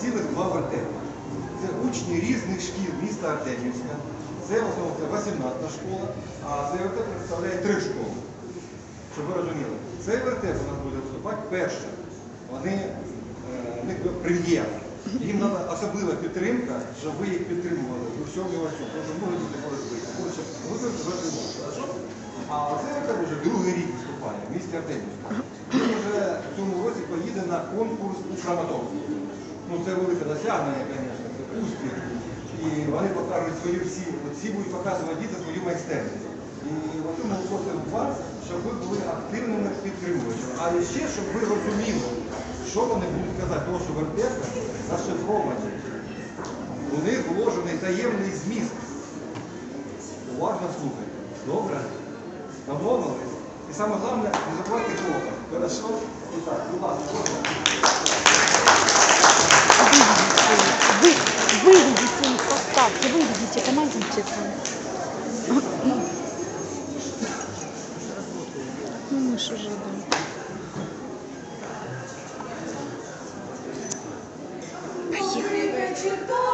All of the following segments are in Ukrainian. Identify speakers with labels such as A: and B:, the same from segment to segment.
A: цілих два вертепи. Це учні різних шкіл міста Артемівська. Це в це 18 школа, а цей вертеп представляє три школи. Щоб ви розуміли, цей вертеп у нас буде виступати перше. Вони е, них прем'єра. Їм треба особлива підтримка, щоб ви їх підтримували у всьому і. Тому що можуть бути збити. Можуть, можете. Хорошо? А цей вертеп вже другий рік виступає в місті Артемівська. Він вже в цьому році поїде на конкурс у Краматорську. Ну це велике досягнення, звісно, це успіх. І вони покажуть свої всі, от всі будуть показувати діти свою майстерність. І в цьому просимо вас, щоб ви були активними підтримувачами. А ще, щоб ви розуміли, що вони будуть казати, тому що вертепи зашифровані. У них вложений таємний зміст. Уважно слухайте. Добре? Домовились? І саме головне, не забувайте фото. Хорошо? І так, будь ласка.
B: Ставьте, выведите, помогите. Ну, мы уже, да.
C: Поехали.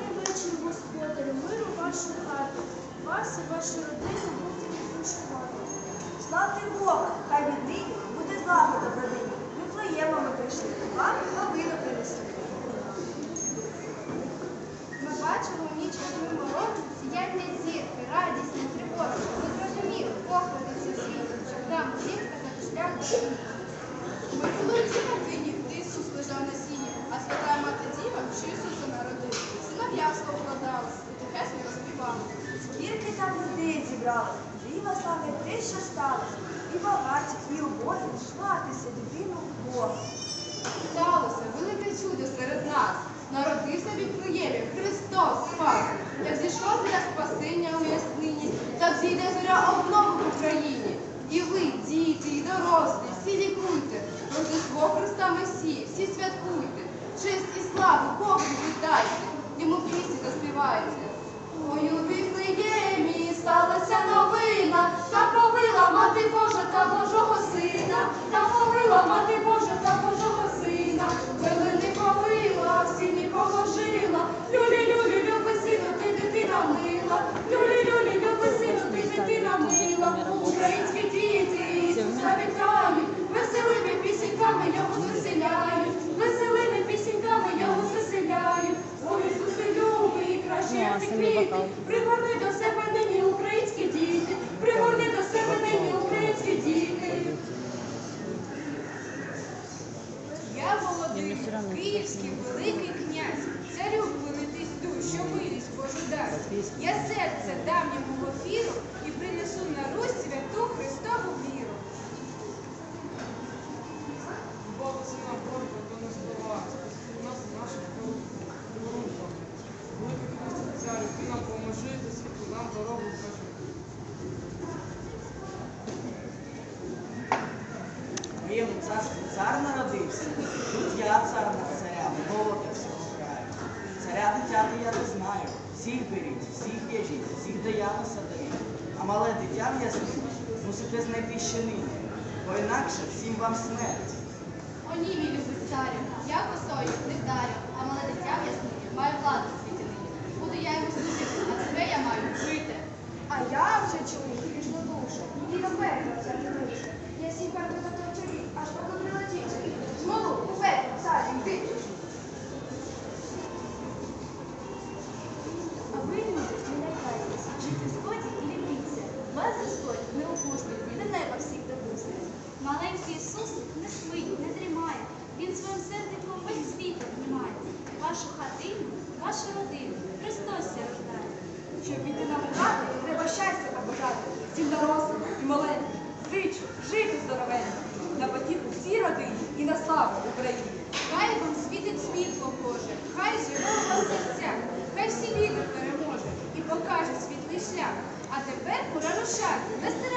D: Добрий вечір, господарю, миру вашу хату, вас і вашу родину буде відпочивати.
E: Славте Бога, хай від нині буде з вами добродині. Ми плеємо ми прийшли, вам новину принесли.
C: Святкуйте, честь і славу Богу віддайте, йому пісні заспівайте. Ой, у Віфлеємі сталася новина,
B: вокал.
C: пригорни до себе нині українські діти, пригорни до себе нині українські діти. Я
B: молодий,
C: київський великий
F: цар народився, тут я цар над царями, голода всього краю. Царя дитяти я не знаю, всіх беріть, всіх в'яжіть, всіх до ями садовіть. А мале дитя в яснині мусите знайти ще нині, бо інакше всім вам смерть.
C: О ні, мій
G: зброю не вдарю, а мале дитя в яснині має владу в світі нині. Буду я йому служити, а тебе я маю жити.
C: А я вже чую грішну душу, і до пекла затягнувся. Я сім перед до аж поки
H: Прощайте,